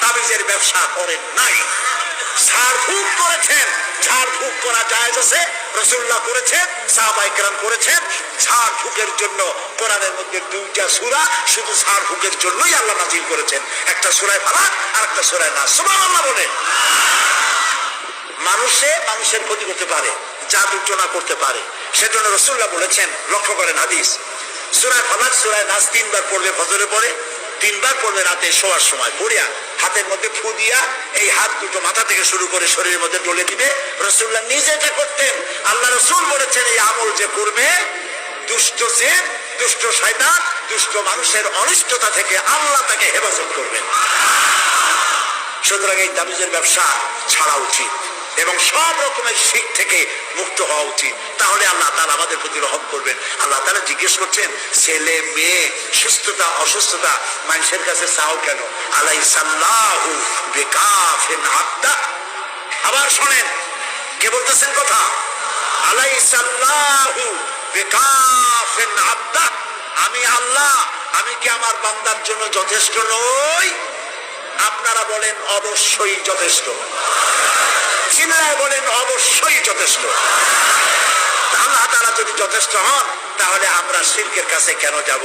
তাবিজের ব্যবসা করেন নাই। ঝাড়ফুঁক করেছেন। ঝাড়ফুঁক করা জায়েজ আছে। রসুল্লাহ করেছেন সাহাবাই কেরাম করেছেন। ঝাড়ফুঁকের জন্য কোরআনের মধ্যে দুইটা সূরা, শুধু ঝাড়ফুঁকের জন্যই আল্লাহ নাজিল করেছেন। একটা সূরায় ফালাক আর একটা সূরায় নাস। সুবহানাল্লাহ বলে মানুষে মানুষের ক্ষতি করতে পারে জাদুটনা করতে পারে। সেজন্য রসুল্লাহ বলেছেন, লক্ষ্য করেন হাদিস। সুরায় ফালাক, সুরায় নাস তিনবার পড়বে ফজরে পড়ে। তিনবার পড়বে রাতে শোয়ার সময়। পড়িয়া হাতের মধ্যে ফু দিয়া এই হাত দুটো মাথা থেকে শুরু করে শরীরের মধ্যে ডলে দিবে। রসুল্লাহ নিজে এটা করতেন। আল্লাহ রসুল বলেছেন, এই আমল যে করবে, দুষ্ট জেন দুষ্ট শয়তান, দুষ্ট মানুষের অনিষ্টতা থেকে আল্লাহ তাকে হেফাজত করবেন। সুতরাং এই তাবিজের ব্যবসা ছাড়া উচিত। এবং সব রকমের শিখ থেকে মুক্ত হওয়া উচিত। তাহলে আল্লাহ তালা আমাদের প্রতি রহম করবেন। আল্লাহ তালা জিজ্ঞেস করছেন, ছেলে, মেয়ে, সুস্থতা, অসুস্থতা, মানুষের কাছে চাও কেন? আলাই সাল্লাহু বেকাফেন আব্দা। আবার শোনেন, কে বলতেছেন কথা? আলাই সাল্লাহু বেকাফেন আব্দা। আমি আল্লাহ, আমি কি আমার বান্দার জন্য যথেষ্ট নই? আপনারা বলেন, অবশ্যই যথেষ্ট। চিল্লায় বলেন, অবশ্যই যথেষ্ট। আল্লাহ তারা যদি যথেষ্ট হন, তাহলে আমরা শিল্পের কাছে কেন যাব?